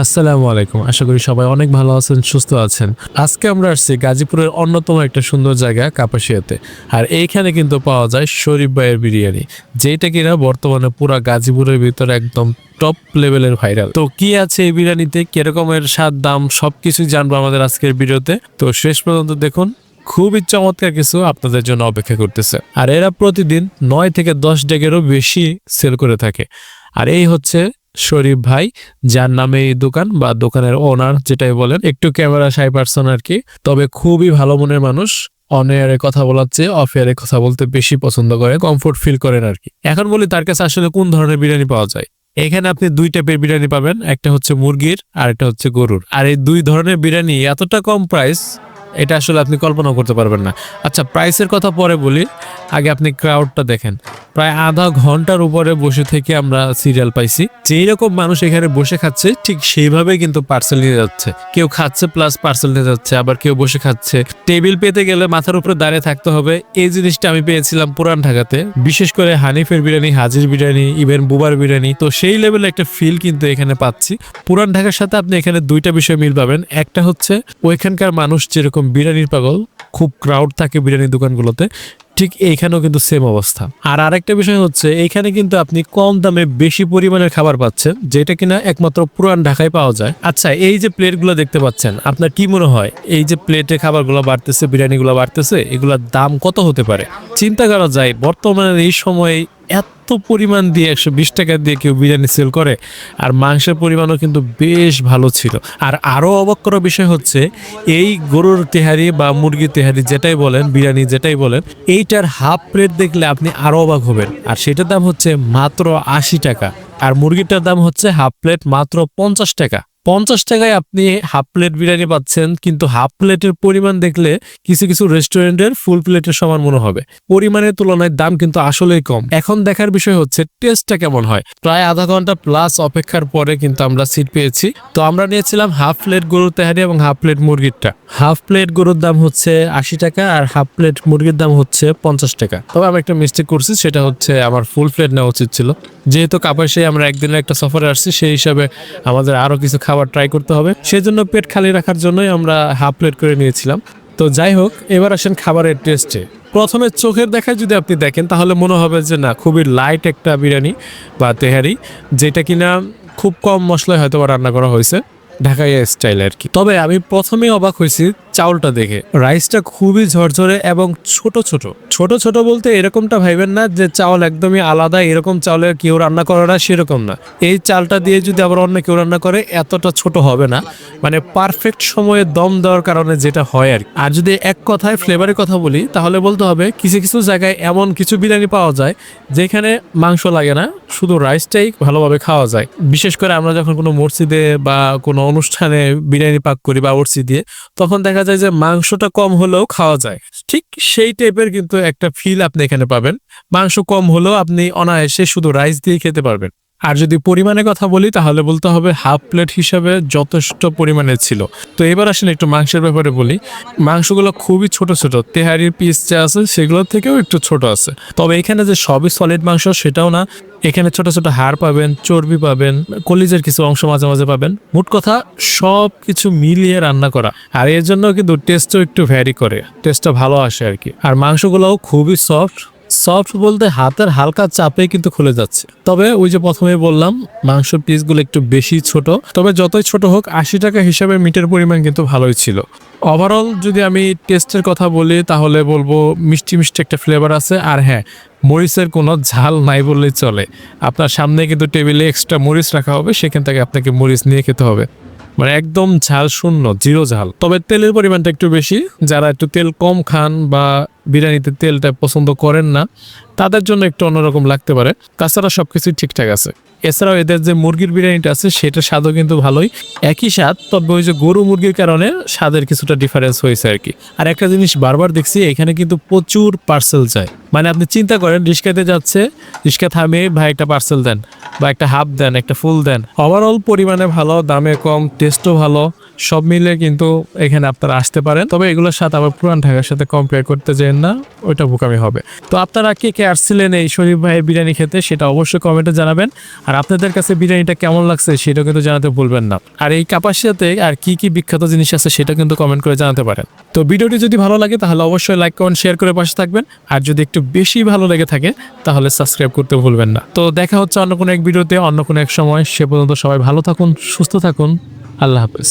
আসসালামু আলাইকুম। আশা করি সবাই অনেক ভালো আছেন, সুস্থ আছেন। আজকে আমরা আসছি গাজীপুরের অন্যতম একটা সুন্দর জায়গা, কাপাসিয়াতে। আর এইখানে কিন্তু পাওয়া যায় শরীফ ভাইয়ের বিরিয়ানি, যেটা কিনা বর্তমানে পুরা গাজীপুরের ভিতরে একদম টপ লেভেলের ভাইরাল তো কি আছে এই বিরিয়ানিতে কিরকমের স্বাদ, দাম, সবকিছুই জানব আমাদের আজকের ভিডিওতে। তো শেষ পর্যন্ত দেখুন খুবই চমৎকার কিছু আপনাদের জন্য অপেক্ষা করতেছে। আর এরা প্রতিদিন নয় থেকে দশ ডেগেরও বেশি সেল করে থাকে। আর এই হচ্ছে শরীফ ভাই, যার নামে এই দোকান বা দোকানের ওনার যেটাই বলেন, একটু ক্যামেরা সাই পার্সন আর কি তবে খুবই ভালো মনের মানুষ। অন এয়ারে কথা বলার চেয়ে অফ এয়ারে কথা বলতে বেশি পছন্দ করে কমফোর্ট ফিল করেন আর কি এখন বলি তার কাছে আসলে কোন ধরনের বিরিয়ানি পাওয়া যায়? এখানে আপনি দুই টাইপের বিরিয়ানি পাবেন, একটা হচ্ছে মুরগির আর একটা হচ্ছে গরুর। আর এই দুই ধরনের বিরিয়ানি এতটা কম প্রাইস এটা আসলে আপনি কল্পনা করতে পারবেন না। আচ্ছা প্রাইসের কথা পরে বলি। আগে আপনি ক্রাউডটা দেখেন। প্রায় আধা ঘণ্টার উপরে বসে থেকে আমরা সিরিয়াল পাইছি। যেই রকম মানুষ এখানে বসে খাচ্ছে, ঠিক সেইভাবে কিন্তু পার্সেল নিয়ে যাচ্ছে। কেউ খাচ্ছে প্লাস পার্সেল নিয়ে যাচ্ছে, আবার কেউ বসে খাচ্ছে। টেবিল পেতে গেলে মাথার উপরে দাঁড়িয়ে থাকতে হবে। এই জিনিসটা আমি পেয়েছিলাম পুরান ঢাকাতে। বিশেষ করে হানিফের বিরিয়ানি, হাজির বিরিয়ানি ইভেন বুবার বিরিয়ানি। তো সেই লেভেলে একটা ফিল কিন্তু এখানে পাচ্ছি। পুরান ঢাকার সাথে আপনি এখানে দুইটা বিষয় মিল পাবেন। একটা হচ্ছে, ওইখানকার মানুষ যেরকম বিরিয়ানির পাগল, খুব ক্রাউড থাকে বিরিয়ানি দোকানগুলোতে। ঠিক এইখানেও কিন্তু সেম অবস্থা। আর আরেকটা বিষয় হচ্ছে, এইখানে কিন্তু আপনি কম দামে বেশি পরিমাণের খাবার পাচ্ছেন, যেটা কিনা একমাত্র পুরান ঢাকায় পাওয়া যায়। আচ্ছা এই যে প্লেটগুলো দেখতে পাচ্ছেন, আপনার কি মনে হয়, এই যে প্লেটে খাবারগুলো বাড়তেছে, বিরিয়ানিগুলো বাড়তেছে, এগুলোর দাম কত হতে পারে? চিন্তা করা যায়, বর্তমানে এই সময়ে এত পরিমাণ দিয়ে একশো বিশ টাকা দিয়ে কেউ বিরিয়ানি সেল করে, আর মাংসের পরিমাণও কিন্তু বেশ ভালো ছিল। আর আরও অবাক করার বিষয় হচ্ছে, এই গরুর তেহারি বা মুরগির তেহারি যেটাই বলেন, বিরিয়ানি যেটাই বলেন, এইটার হাফ প্লেট দেখলে আপনি আরও অবাক হবেন। আর সেটার দাম হচ্ছে মাত্র আশি টাকা, আর মুরগিটার দাম হচ্ছে হাফ প্লেট মাত্র পঞ্চাশ টাকা। পঞ্চাশ টাকায় আপনি হাফ প্লেট বিরিয়ানি পাচ্ছেন, কিন্তু হাফ প্লেটের পরিমাণ দেখলে কিছু কিছু রেস্টুরেন্টের ফুল প্লেটের সমান মনে হবে। পরিমাণের তুলনায় দাম কিন্তু আসলেই কম। এখন দেখার বিষয় হচ্ছে টেস্টটা কেমন হয়? প্রায় আধা ঘণ্টা প্লাস অপেক্ষার পরে কিন্তু আমরা সিট পেয়েছি। তো আমরা নিয়েছিলাম হাফ প্লেট গরুর তেহারি এবং হাফ প্লেট মুরগিরটা হাফ প্লেট গরুর দাম হচ্ছে আশি টাকা আর হাফ প্লেট মুরগির দাম হচ্ছে পঞ্চাশ টাকা। তবে আমি একটা মিস্টেক করছি, সেটা হচ্ছে আমার ফুল প্লেট নেওয়া উচিত ছিল। যেহেতু কাপাসে আমরা একদিনের একটা সফরে আসছি, সেই হিসাবে আমাদের আরও কিছু খাবার ট্রাই করতে হবে। সেজন্য পেট খালি রাখার জন্যই আমরা হাফ প্লেট করে নিয়েছিলাম। তো যাই হোক, এবার আসেন খাবারের টেস্টে প্রথমে চোখের দেখায় যদি আপনি দেখেন, তাহলে মনে হবে যে না, খুবই লাইট একটা বিরিয়ানি বা তেহারি, যেটা কিনা খুব কম মশলায় হয়তো রান্না করা হয়েছে। ঢাকাইয়া স্টাইল আর কি তবে আমি প্রথমেই অবাক হয়েছি চাউলটা দেখে। রাইসটা খুবই ঝরঝরে এবং ছোট ছোট। ছোট ছোট বলতে এরকমটা ভাইবেন না যে চাউল একদমই আলাদা, এরকম চাউলের কেউ রান্না করে না, সেরকম না। এই চালটা দিয়ে যদি আবার অন্য কেউ রান্না করে, এতটা ছোট হবে না। মানে পারফেক্ট সময়ে দম দেওয়ার কারণে যেটা হয় আর। আর যদি এক কথায় ফ্লেভারের কথা বলি, তাহলে বলতে হবে কিছু কিছু জায়গায় এমন কিছু বিরিয়ানি পাওয়া যায়, যেখানে মাংস লাগে না, শুধু রাইসটাই ভালোভাবে খাওয়া যায়। বিশেষ করে আমরা যখন কোনো মসজিদে বা কোনো অনুষ্ঠানে বিরিয়ানি পাক করি বা উর্সি দিয়ে, তখন দেখা যায় যে মাংসটা কম হলেও খাওয়া যায়। ঠিক সেই টাইপের কিন্তু একটা ফিল আপনি এখানে পাবেন। মাংস কম হলেও আপনি অনায়াসে শুধু রাইস দিয়ে খেতে পারবেন। আর যদি পরিমাণের কথা বলি, তাহলে বলতে হবে হাফ প্লেট হিসাবে যথেষ্ট পরিমাণে ছিল। তো এবার আসলে একটু মাংসের ব্যাপারে বলি। মাংসগুলো খুবই ছোট ছোট, তেহারির পিস যা আছে সেগুলোর থেকেও একটু ছোট আছে। তবে এখানে যে সবই সলিড মাংস সেটাও না। এখানে ছোট ছোট হাড় পাবেন, চর্বি পাবেন, কলিজের কিছু অংশ মাঝে মাঝে পাবেন। মোট কথা সব কিছু মিলিয়ে রান্না করা। আর এর জন্য কিন্তু টেস্টও একটু ভ্যারি করে টেস্টটা ভালো আসে আর কি। আর মাংসগুলোও খুবই সফট সফট বলতে হাতের হালকা চাপে কিন্তু খুলে যাচ্ছে। তবে ওই যে প্রথমে বললাম মাংস পিসগুলো একটু বেশি ছোট। তবে যতই ছোট হোক, আশি টাকা হিসাবে মিটের পরিমাণ কিন্তু ভালোই ছিল। ওভারঅল যদি আমি টেস্টের কথা বলি, তাহলে বলব মিষ্টি মিষ্টি একটা ফ্লেভার আছে। আর হ্যাঁ মরিচের কোনো ঝাল নাই বললেই চলে। আপনার সামনে কিন্তু টেবিলে এক্সট্রা মরিচ রাখা হবে, সেখান থেকে আপনাকে মরিচ নিয়ে খেতে হবে। মানে একদম ঝাল শূন্য জিরো ঝাল। তবে তেলের পরিমাণটা একটু বেশি। যারা একটু তেল কম খান বা বিরিয়ানিতে তেলটা পছন্দ করেন না, তাদের জন্য একটু অন্যরকম লাগতে পারে। তাছাড়া সবকিছুই ঠিকঠাক আছে। এছাড়াও এদের যে মুরগির বিরিয়ানিটা আছে, সেটা স্বাদও কিন্তু ভালোই। একই স্বাদ, তবে ওই যে গরু মুরগির কারণে স্বাদের কিছুটা ডিফারেন্স হয়েছে আর কি। আর একটা জিনিস বারবার দেখছি, এখানে কিন্তু প্রচুর পার্সেল যায়। মানে আপনি চিন্তা করেন, রিস্কাতে যাচ্ছে, রিস্কা থামে ভাই একটা পার্সেল দেন। বা একটা হাফ দেন, একটা ফুল দেন। ওভারঅল পরিমাণে ভালো, দামে কম টেস্টও ভালো, সব মিলে কিন্তু এখানে আপনারা আসতে পারেন। তবে এগুলোর সাথে আবার পুরান ঢাকার সাথে কম্পেয়ার করতে যেন না, ওইটা বোকামি হবে। তো আপনারা কে কে আসছিলেন এই শরীফ ভাইয়ের বিরিয়ানি খেতে, সেটা অবশ্যই কমেন্টে জানাবেন। আর আপনাদের কাছে বিরিয়ানিটা কেমন লাগছে সেটা কিন্তু জানাতে ভুলবেন না। আর এই কাপাসিয়াতে আর কি কি বিখ্যাত জিনিস আছে, সেটা কিন্তু কমেন্ট করে জানাতে পারেন। তো ভিডিওটি যদি ভালো লাগে, তাহলে অবশ্যই লাইক কমেন্ট শেয়ার করে পাশে থাকবেন। আর যদি একটু বেশি ভালো লেগে থাকে, তাহলে সাবস্ক্রাইব করতে ভুলবেন না। তো দেখা হচ্ছে অন্য কোনো এক ভিডিওতে, অন্য কোনো এক সময়। সে পর্যন্ত সবাই ভালো থাকুন, সুস্থ থাকুন। আল্লাহ হাফেজ।